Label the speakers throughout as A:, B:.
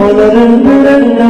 A: மலரங்கு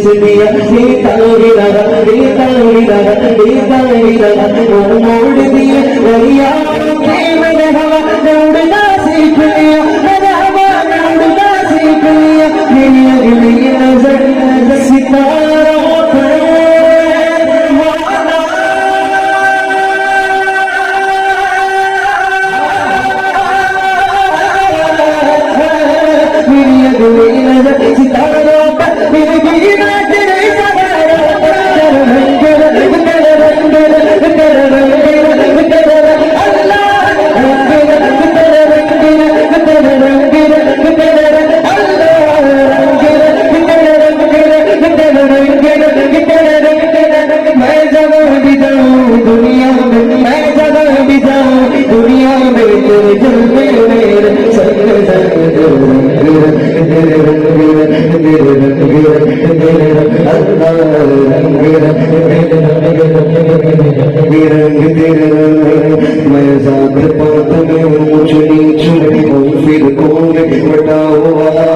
A: இயேசுவிய நீ தழுவிடர நீ தழுவிடர நீ தழுவிடர ஒரு மூடுதிய வழியா सितारा दुनिया में मैं जगह भी जाऊँ दुनिया में तेरे दिल में मेरे संग संग मैं साथ पात में ऊंच नीच में फिर कौन बटाओ वाला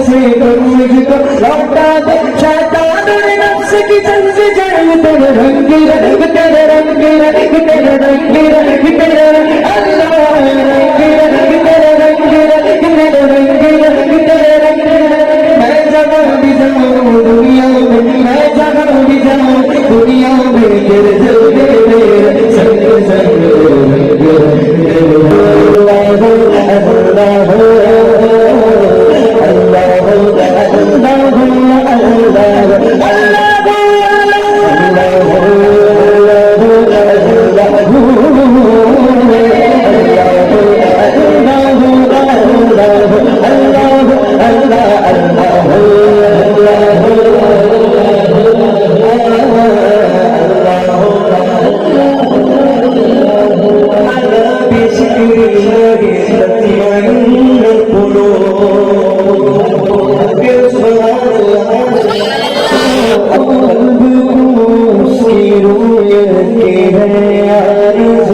A: रंगीर मुझको रंगीर दे शैतान ने रंगीर की जंग से जंग तेरे रंग रंग तेरे रंग रंग तेरे रंग रंग तेरे रंग अल्लाह रंग रंग तेरे रंग रंग तेरे रंग रंग तेरे रंग मैं जब भी जाऊँ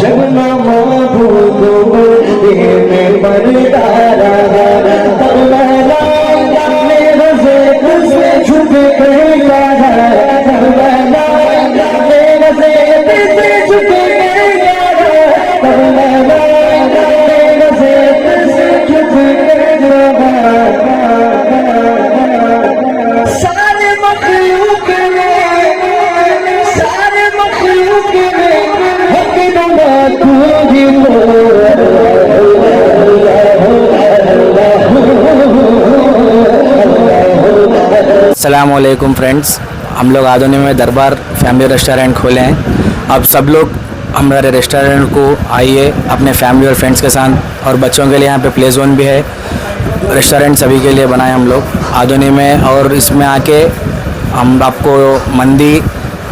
A: जब महबूब देव परदारा तब मैला मेरे से तुझसे छुप गया
B: असलकुम फ्रेंड्स हम लोग आधुनिक में दरबार फैमिली रेस्टोरेंट खोले हैं। अब सब लोग हमारे रेस्टोरेंट को आइए, अपने फैमिली और फ्रेंड्स के साथ और बच्चों के लिए यहाँ पे प्ले जोन भी है। रेस्टोरेंट सभी के लिए बनाए हम लोग। आधुनिक में और इसमें आके हम आपको mandi,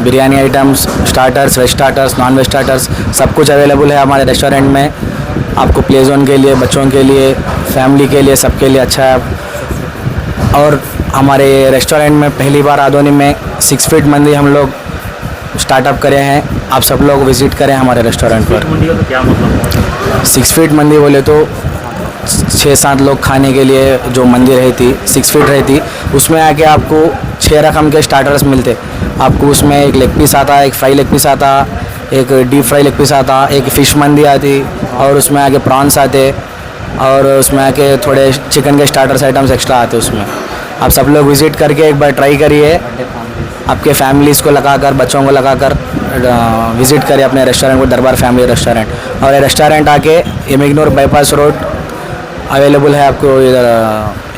B: biryani items starters veg starters non veg starters सब कुछ अवेलेबल है हमारे रेस्टोरेंट में। आपको प्ले जोन के लिए, बच्चों के लिए फैमिली के लिए, सबके लिए अच्छा है। और हमारे रेस्टोरेंट में पहली बार आदोनी में सिक्स फीट मंदिर हम लोग स्टार्टअप करे हैं। आप सब लोग विज़िट करें हमारे रेस्टोरेंट पर। सिक्स फीट मंदिर बोले तो छः सात लोग खाने के लिए जो मंदिर रहती सिक्स फीट रहती उसमें आके आपको छः रकम के स्टार्टर्स मिलते। आपको उसमें एक लेग पीस आता, एक फ्राई लेग पीस आता, एक डीप फ्राई लेग पीस आता, एक फ़िश मंदी आती और उसमें आके प्रॉन्स आते और उसमें आके थोड़े चिकन के स्टार्टर्स आइटम्स एक्स्ट्रा आते उसमें। आप सब लोग विज़िट करके एक बार ट्राई करिए। आपके फैमिलीज़ को लगाकर, बच्चों को लगाकर विज़िट करिए अपने रेस्टोरेंट को, दरबार फैमिली रेस्टोरेंट और ये रेस्टोरेंट आके एमिग्नोर बाईपास रोड अवेलेबल है आपको इधर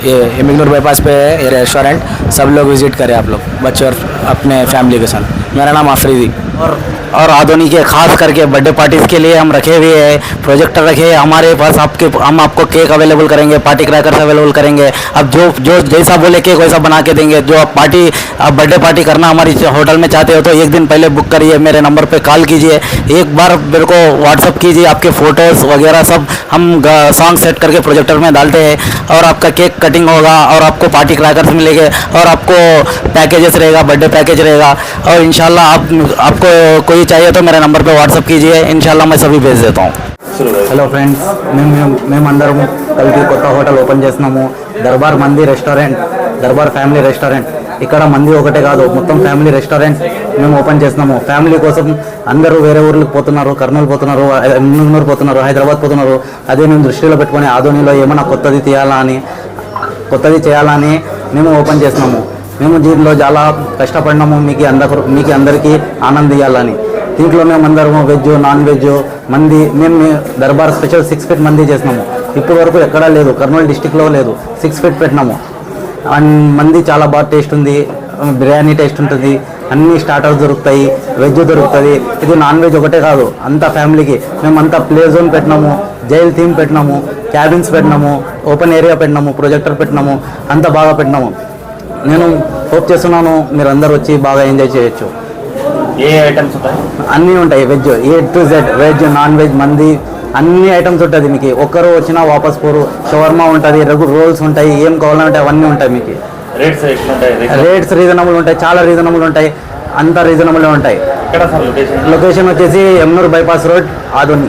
B: ये इमिग्नोर बाईपास पे है, ये रेस्टोरेंट सब लोग विज़िट करें आप लोग, बच्चे और अपने फैमिली के साथ। मेरा नाम आफरीदी।
C: और और आधुनिक के, खास करके बर्थडे पार्टीज़ के लिए हम रखे हुए हैं प्रोजेक्टर रखे हैं, हमारे पास आपके, हम आपको केक अवेलेबल करेंगे पार्टी क्रैकर्स अवेलेबल करेंगे। अब जो जो जैसा बोले केक वैसा बना के देंगे, जो आप पार्टी आप बर्थडे पार्टी करना हमारी होटल में चाहते हो तो एक दिन पहले बुक करिए, मेरे नंबर पर कॉल कीजिए। एक बार मेरे को व्हाट्सअप कीजिए, आपके फ़ोटोज़ वगैरह सब हम सॉन्ग सेट करके प्रोजेक्टर में डालते हैं, और आपका केक कटिंग होगा और आपको पार्टी क्रैकर्स मिलेंगे और आपको पैकेजेस रहेगा बर्थडे पैकेज रहेगा और इंशाल्लाह आप आपको आपको कोई चाहिए तो मेरे नंबर पे व्हाट्सअप कीजिए इंशाल्लाह मैं सभी भेज देता हूँ హలో ఫ్రెండ్స్ మేము మేము- మేమందరం కలిపి కొత్త హోటల్ ఓపెన్ చేస్తున్నాము దర్బార్ మంది రెస్టారెంట్ దర్బార్ ఫ్యామిలీ రెస్టారెంట్ ఇక్కడ మంది ఒకటే కాదు మొత్తం ఫ్యామిలీ రెస్టారెంట్ మేము ఓపెన్ చేస్తున్నాము ఫ్యామిలీ కోసం అందరూ వేరే ఊర్లకు పోతున్నారు కర్నూలు పోతున్నారు ఎమ్నూరు పోతున్నారు హైదరాబాద్ పోతున్నారు అదే మేము దృష్టిలో పెట్టుకొని ఆధోనిలో ఏమైనా కొత్తది తీయాలా అని కొత్తది చేయాలని మేము ఓపెన్ చేసినాము మేము దీంట్లో చాలా కష్టపడినాము. మీకు అందరు మీకు అందరికీ ఆనందం ఇవ్వాలని. దీంట్లో మేము అందరము వెజ్ నాన్ వెజ్ మంది మేము దర్బార్ స్పెషల్ సిక్స్ ఫీట్ మంది చేసినాము. ఇప్పటి వరకు ఎక్కడా లేదు. కర్నూలు డిస్టిక్లో లేదు. సిక్స్ ఫీట్ పెట్టినాము. అండ్ మంది చాలా బాగా టేస్ట్ ఉంది. బిర్యానీ టేస్ట్ ఉంటుంది. అన్ని స్టార్టర్స్ దొరుకుతాయి. వెజ్ దొరుకుతుంది. ఇది నాన్ వెజ్ ఒకటే కాదు. అంత ఫ్యామిలీకి. మేము అంత ప్లే జోన్ పెట్టినాము. జైల్ థీమ్ పెట్టినాము క్యాబిన్స్ పెట్టినాము ఓపెన్ ఏరియా పెట్టినాము ప్రొజెక్టర్ పెట్టినాము అంతా బాగా పెట్టినాము. నేను హోప్ చేస్తున్నాను మీరు అందరు వచ్చి బాగా ఎంజాయ్ చేయొచ్చు.
D: ఏ ఐటమ్స్ ఉంటాయి?
C: అన్నీ ఉంటాయి veg A to Z veg non veg mandi అన్ని ఐటమ్స్ ఉంటుంది మీకు ఒక్కరు వచ్చినా వాపస్ పోరు షవర్మా ఉంటుంది రఘు రోల్స్ ఉంటాయి ఏం కావాలంటే అవన్నీ ఉంటాయి మీకు.
D: రేట్స్
C: రేట్స్ రీజనబుల్ ఉంటాయి చాలా రీజనబుల్ ఉంటాయి అంత రీజనబుల్ ఉంటాయి.
D: లొకేషన్
C: వచ్చేసి ఎమ్నూర్ బైపాస్ రోడ్ ఆదోని.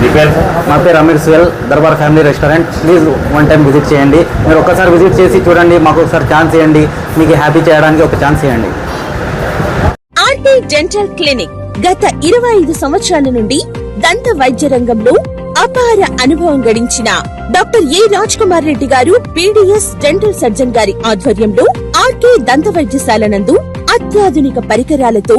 D: మీ పేరు
C: మా పేరు Ameer సుయల్ Darbar family restaurant. Please one time visit చేయండి. మీరు ఒక్కసారి విజిట్ చేసి చూడండి మాకు ఒకసారి ఛాన్స్ ఇవ్వండి. మీకు హ్యాపీ చేయడానికి ఒక ఛాన్స్ ఇవ్వండి.
E: ఆర్టీ డెంటల్ క్లినిక్ గత ఇరవై ఐదు సంవత్సరాల నుండి దంత వైద్య రంగంలో అపార అనుభవం గడించిన doctor A Raj Kumar Reddy garu PDS dental surgeon గారి ఆధ్వర్యంలో ఆర్కే దంత వైద్యశాల నందు అత్యాధునిక పరికరాలతో